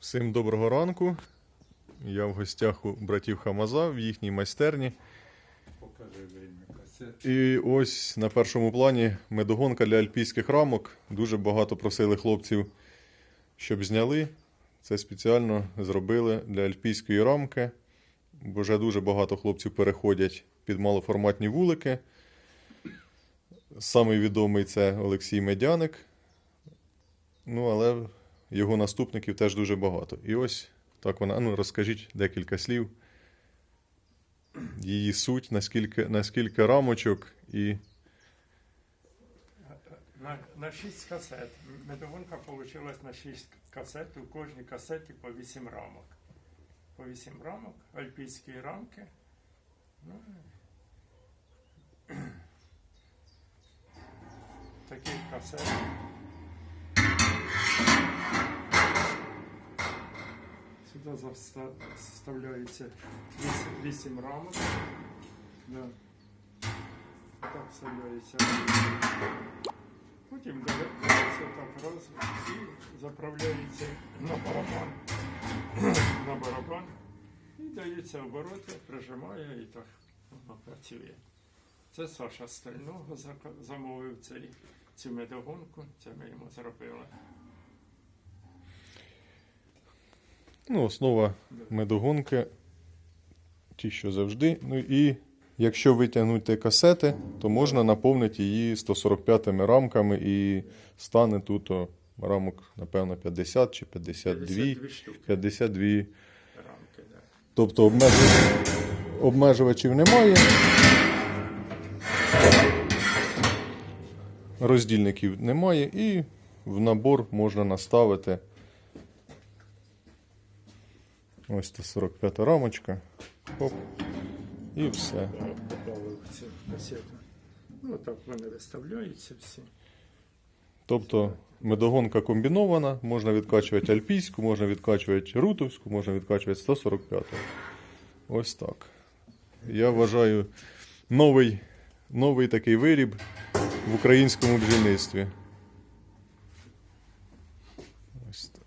Всім доброго ранку. Я в гостях у братів Хамаза в їхній майстерні. І ось на першому плані медогонка для альпійських рамок. Дуже багато просили хлопців, щоб зняли. Це спеціально зробили для альпійської рамки. Бо вже дуже багато хлопців переходять під малоформатні вулики. Самий відомий це Олексій Медяник. Ну, але його наступників теж дуже багато. І ось так вона. Ну, розкажіть декілька слів. Її суть, наскільки, наскільки рамочок і. На, на 6 касет. Медогонка вийшла на 6 касет. У кожній касеті по 8 рамок. По 8 рамок, альпійські рамки. Ну, таких касет. Сюди вставляється 8, 8 рамок. Да. Так вставляється. Потім додається так раз і заправляється на барабан. на барабан. І дається обороти, прижимає і так воно. Це Саша Стального замовив цю медогонку, це ми йому зробили. Ну, основа медогонки. Ті, що завжди. Ну і якщо витягнути касети, то можна наповнити її 145 рамками і стане тут о, рамок, напевно, 50 чи 52. 52 штуки 52. рамки. Да. Тобто обмежувачів, обмежувачів немає. Роздільників немає і в набор можна наставити. Ось це 45 рамочка. Оп. І все. Ну, так вони виставляються всі. Тобто медогонка комбінована, можна відкачувати альпійську, можна відкачувати рутовську, можна відкачувати 145 Ось так. Я вважаю новий новий такий виріб в українському бджільництві. Ось так.